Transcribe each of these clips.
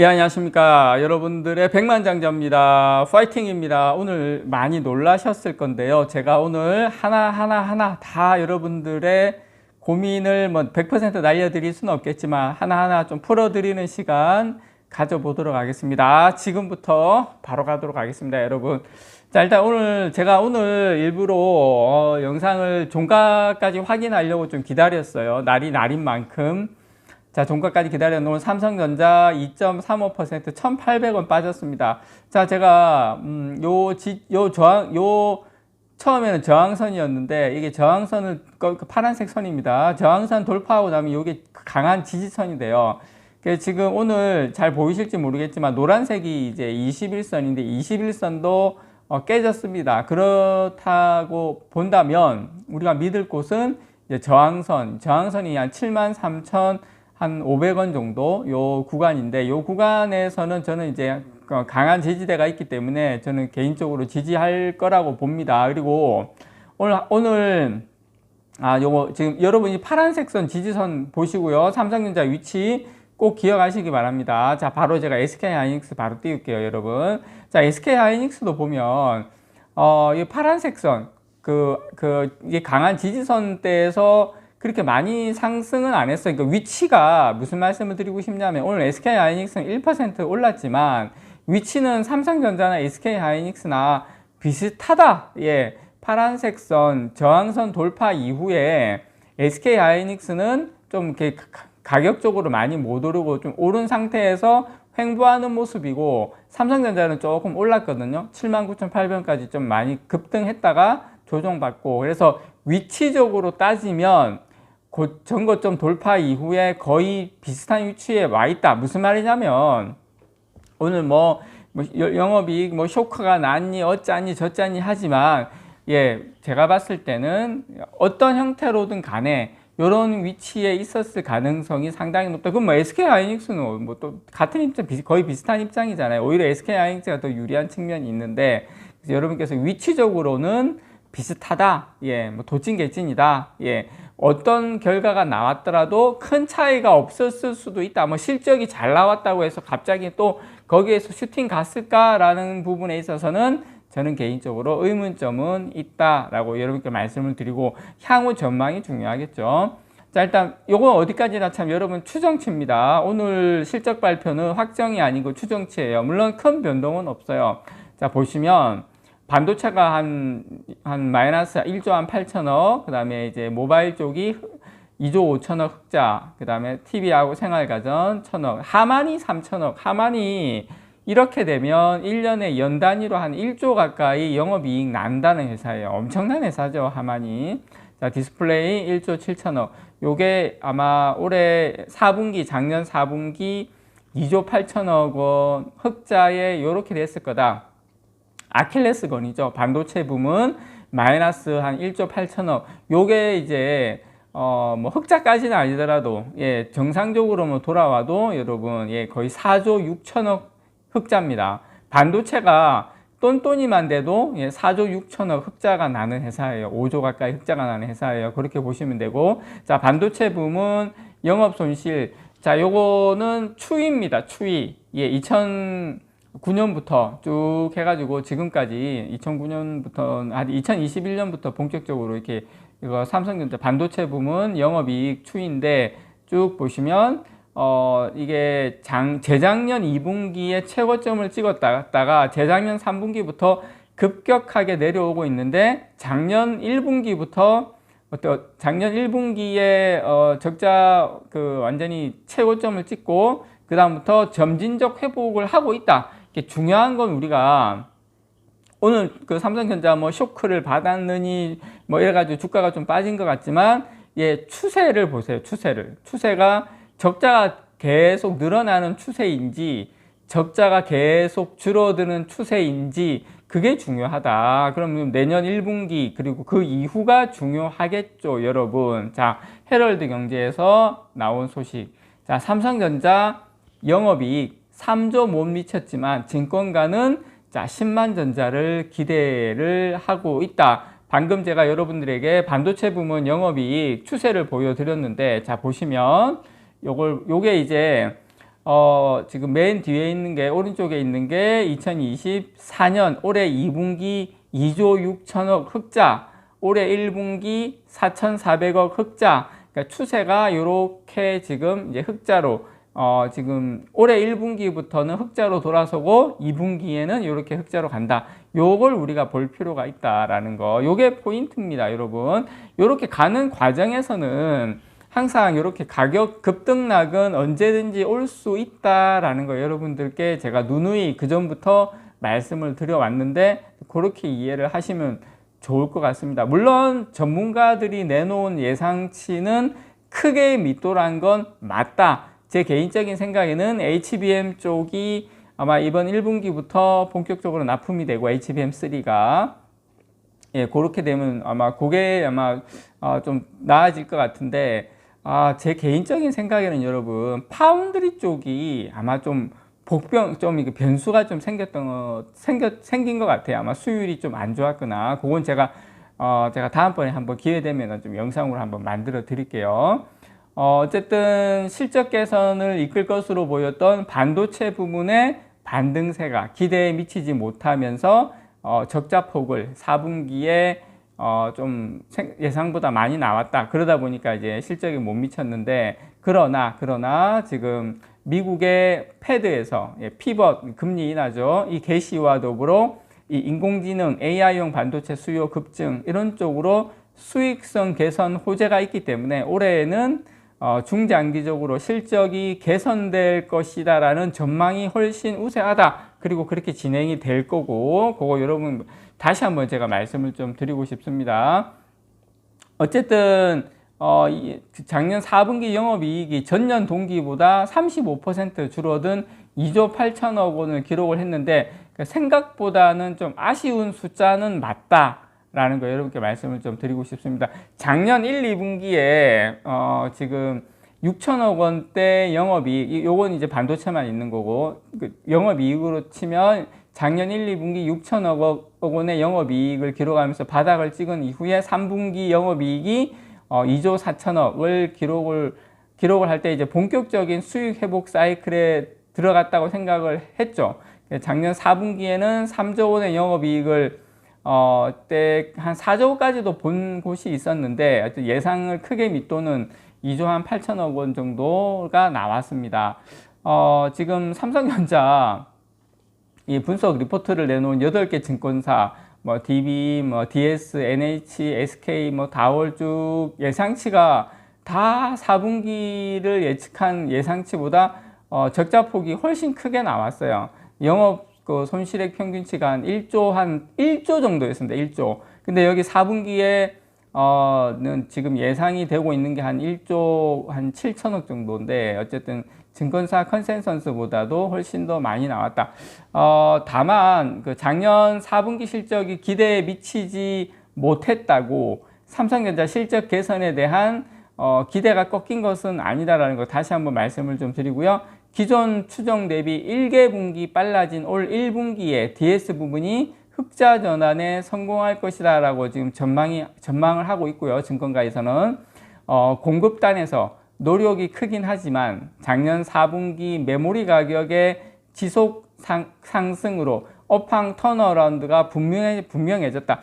예, 안녕하십니까. 여러분들의 백만장자입니다. 파이팅입니다. 오늘 많이 놀라셨을 건데요. 제가 오늘 하나하나 하나 다 여러분들의 고민을 뭐 100% 날려드릴 수는 없겠지만 하나하나 좀 풀어드리는 시간 가져보도록 하겠습니다. 지금부터 바로 가도록 하겠습니다, 여러분. 자, 일단 오늘 제가 오늘 일부러 어, 영상을 종가까지 확인하려고 좀 기다렸어요. 날이 날인 만큼. 자, 종가까지 기다려놓은 삼성전자 2.35% 1,800원 빠졌습니다. 자, 제가, 음, 요, 지, 요 저항, 요, 처음에는 저항선이었는데, 이게 저항선은, 그 파란색 선입니다. 저항선 돌파하고 나면 이게 강한 지지선이 돼요. 지금 오늘 잘 보이실지 모르겠지만, 노란색이 이제 21선인데, 21선도 어, 깨졌습니다. 그렇다고 본다면, 우리가 믿을 곳은 저항선, 저항선이 한 7만 3천 한 500원 정도 요 구간인데 요 구간에서는 저는 이제 그 강한 지지대가 있기 때문에 저는 개인적으로 지지할 거라고 봅니다. 그리고 오늘 오늘 아 요거 지금 여러분이 파란색 선 지지선 보시고요. 삼성전자 위치 꼭 기억하시기 바랍니다. 자, 바로 제가 SK 하이닉스 바로 띄울게요, 여러분. 자, SK 하이닉스도 보면 어, 이 파란색 선 그, 그, 이게 강한 지지선대에서 그렇게 많이 상승은 안 했어요. 그러니까 위치가 무슨 말씀을 드리고 싶냐면 오늘 SK 하이닉스는 1% 올랐지만 위치는 삼성전자나 SK 하이닉스나 비슷하다. 예. 파란색 선 저항선 돌파 이후에 SK 하이닉스는 좀 이렇게 가격적으로 많이 못 오르고 좀 오른 상태에서 횡보하는 모습이고 삼성전자는 조금 올랐거든요. 79,800원까지 좀 많이 급등했다가 조정받고 그래서 위치적으로 따지면 곧 전고점 돌파 이후에 거의 비슷한 위치에 와 있다. 무슨 말이냐면 오늘 뭐, 뭐 영업이익 뭐 쇼크가 났니 어쩌니 저쩌니 하지만 예 제가 봤을 때는 어떤 형태로든 간에 이런 위치에 있었을 가능성이 상당히 높다. 그럼 뭐 SK 하이닉스는 뭐 또 같은 입장 거의 비슷한 입장이잖아요. 오히려 SK 하이닉스가 더 유리한 측면이 있는데 여러분께서 위치적으로는 비슷하다. 예, 뭐 도찐 개찐이다. 예, 어떤 결과가 나왔더라도 큰 차이가 없었을 수도 있다. 뭐 실적이 잘 나왔다고 해서 갑자기 또 거기에서 슈팅 갔을까라는 부분에 있어서는 저는 개인적으로 의문점은 있다라고 여러분께 말씀을 드리고 향후 전망이 중요하겠죠. 자, 일단 요건 어디까지나 참 여러분 추정치입니다. 오늘 실적 발표는 확정이 아니고 추정치예요. 물론 큰 변동은 없어요. 자, 보시면 반도체가 한, 한 마이너스 1조 한 8천억, 그 다음에 이제 모바일 쪽이 2조 5천억 흑자, 그 다음에 TV하고 생활가전 1천억, 하만이 3천억, 하만이 이렇게 되면 1년에 연 단위로 한 1조 가까이 영업이익 난다는 회사예요. 엄청난 회사죠, 하만이. 자, 디스플레이 1조 7천억. 요게 아마 올해 4분기, 작년 4분기 2조 8천억 원 흑자에 요렇게 됐을 거다. 아킬레스건이죠. 반도체 부문 마이너스 한 1조 8천억. 요게 이제 어, 뭐 흑자까지는 아니더라도 예, 정상적으로 뭐 돌아와도 여러분 예, 거의 4조 6천억 흑자입니다. 반도체가 똔똔이만 돼도 예, 4조 6천억 흑자가 나는 회사예요. 5조 가까이 흑자가 나는 회사예요. 그렇게 보시면 되고 자, 반도체 부문 영업 손실 자, 요거는 추이입니다. 추이. 예, 2000 9년부터 쭉 해가지고 지금까지 2009년부터 한 2021년부터 본격적으로 이렇게 이거 삼성전자 반도체 부문 영업이익 추인데 쭉 보시면 어 이게 장 재작년 2분기에 최고점을 찍었다가 재작년 3분기부터 급격하게 내려오고 있는데 작년 1분기부터 어떤 작년 1분기에 어 적자 그 완전히 최고점을 찍고 그 다음부터 점진적 회복을 하고 있다. 중요한 건 우리가 오늘 그 삼성전자 뭐 쇼크를 받았느니 뭐 이래가지고 주가가 좀 빠진 것 같지만 예 추세를 보세요 추세를 추세가 적자가 계속 늘어나는 추세인지 적자가 계속 줄어드는 추세인지 그게 중요하다. 그럼 내년 1분기 그리고 그 이후가 중요하겠죠, 여러분. 자, 헤럴드 경제에서 나온 소식. 자, 삼성전자 영업이익 3조 못 미쳤지만 증권가는 자 10만 전자를 기대를 하고 있다. 방금 제가 여러분들에게 반도체 부문 영업이익 추세를 보여드렸는데 자 보시면 요걸 요게 이제 어, 지금 맨 뒤에 있는 게 오른쪽에 있는 게 2024년 올해 2분기 2조 6천억 흑자, 올해 1분기 4,400억 흑자. 그러니까 추세가 이렇게 지금 이제 흑자로 어, 지금 올해 1분기부터는 흑자로 돌아서고 2분기에는 이렇게 흑자로 간다. 요걸 우리가 볼 필요가 있다라는 거. 요게 포인트입니다, 여러분. 요렇게 가는 과정에서는 항상 이렇게 가격 급등락은 언제든지 올 수 있다라는 거 여러분들께 제가 누누이 그 전부터 말씀을 드려왔는데 그렇게 이해를 하시면 좋을 것 같습니다. 물론 전문가들이 내놓은 예상치는 크게 밑돌한 건 맞다. 제 개인적인 생각에는 HBM 쪽이 아마 이번 1분기부터 본격적으로 납품이 되고 HBM3가 예, 그렇게 되면 아마 그게 아마 어, 좀 나아질 것 같은데 아, 제 개인적인 생각에는 여러분 파운드리 쪽이 아마 좀 복병 좀 이게 변수가 좀 생겼던 거 생겨 생긴 것 같아요. 아마 수율이 좀 안 좋았거나 그건 제가 어 제가 다음번에 한번 기회 되면 좀 영상으로 한번 만들어 드릴게요. 어, 어쨌든 실적 개선을 이끌 것으로 보였던 반도체 부문의 반등세가 기대에 미치지 못하면서 어, 적자 폭을 4분기에 어, 좀 예상보다 많이 나왔다. 그러다 보니까 이제 실적이 못 미쳤는데 그러나 그러나 지금 미국의 패드에서 예, 피벗 금리 인하죠. 이 개시와 더불어 이 인공지능 AI용 반도체 수요 급증 이런 쪽으로 수익성 개선 호재가 있기 때문에 올해에는 어, 중장기적으로 실적이 개선될 것이다라는 전망이 훨씬 우세하다. 그리고 그렇게 진행이 될 거고, 그거 여러분 다시 한번 제가 말씀을 좀 드리고 싶습니다. 어쨌든 어, 작년 4분기 영업이익이 전년 동기보다 35% 줄어든 2조 8천억 원을 기록을 했는데 그 생각보다는 좀 아쉬운 숫자는 맞다. 라는 거 여러분께 말씀을 좀 드리고 싶습니다. 작년 1, 2분기에 어, 지금 6천억 원대 영업이익, 요건 이제 반도체만 있는 거고 그 영업이익으로 치면 작년 1, 2분기 6천억 원의 영업이익을 기록하면서 바닥을 찍은 이후에 3분기 영업이익이 어, 2조 4천억을 기록을 기록을 할 때 이제 본격적인 수익 회복 사이클에 들어갔다고 생각을 했죠. 작년 4분기에는 3조 원의 영업이익을 어, 때한 4조까지도 본 곳이 있었는데 예상을 크게 밑도는 2조 한 8천억 원 정도가 나왔습니다. 어, 지금 삼성전자 이 분석 리포트를 내놓은 8개 증권사 뭐 DB, 뭐 DS, NH, SK, 뭐 다월 쭉 예상치가 다 4분기를 예측한 예상치보다 어, 적자 폭이 훨씬 크게 나왔어요. 영업 그 손실액 평균치가 한 1조 한 1조 정도였습니다. 1조. 근데 여기 4분기에 어는 지금 예상이 되고 있는 게 한 1조 한 7천억 정도인데 어쨌든 증권사 컨센서스보다도 훨씬 더 많이 나왔다. 어, 다만 그 작년 4분기 실적이 기대에 미치지 못했다고 삼성전자 실적 개선에 대한 어, 기대가 꺾인 것은 아니다라는 거 다시 한번 말씀을 좀 드리고요. 기존 추정 대비 1개 분기 빨라진 올 1분기에 DS 부분이 흑자 전환에 성공할 것이다 라고 지금 전망이 전망을 하고 있고요. 증권가에서는 어, 공급단에서 노력이 크긴 하지만 작년 4분기 메모리 가격의 지속 상, 상승으로 업황 턴어라운드가 분명해, 분명해졌다.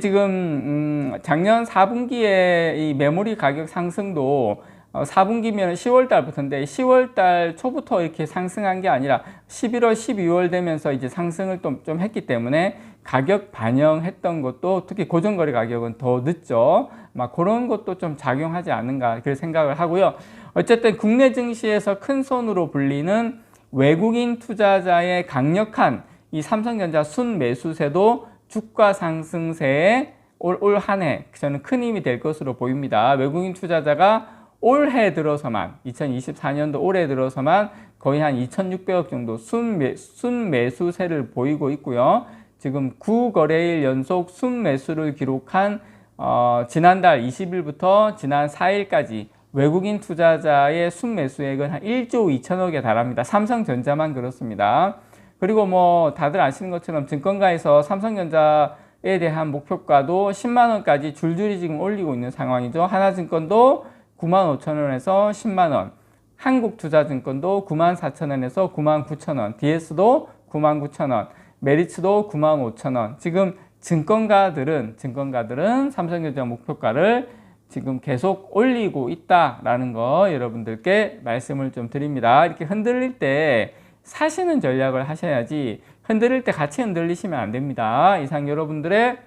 지금 음, 작년 4분기에 이 메모리 가격 상승도 어, 4분기면 10월 달부터인데 10월 달 초부터 이렇게 상승한 게 아니라 11월, 12월 되면서 이제 상승을 좀, 좀 했기 때문에 가격 반영했던 것도 특히 고정거래 가격은 더 늦죠. 막 그런 것도 좀 작용하지 않는가 그런 생각을 하고요. 어쨌든 국내 증시에서 큰 손으로 불리는 외국인 투자자의 강력한 이 삼성전자 순매수세도 주가 상승세에 올 한 해 저는 큰 힘이 될 것으로 보입니다. 외국인 투자자가 올해 들어서만 2024년도 올해 들어서만 거의 한 2,600억 정도 순매, 순매수세를 보이고 있고요. 지금 9거래일 연속 순매수를 기록한 어, 지난달 20일부터 지난 4일까지 외국인 투자자의 순매수액은 한 1조 2천억에 달합니다. 삼성전자만 그렇습니다. 그리고 뭐 다들 아시는 것처럼 증권가에서 삼성전자에 대한 목표가도 10만 원까지 줄줄이 지금 올리고 있는 상황이죠. 하나증권도 9만 5천 원에서 10만 원. 한국투자증권도 94,000원에서 99,000원, DS도 99,000원, 메리츠도 95,000원. 지금 증권가들은 증권가들은 삼성전자 목표가를 지금 계속 올리고 있다라는 거 여러분들께 말씀을 좀 드립니다. 이렇게 흔들릴 때 사시는 전략을 하셔야지 흔들릴 때 같이 흔들리시면 안 됩니다. 이상 여러분들의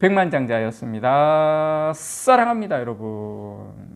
백만장자였습니다. 사랑합니다, 여러분.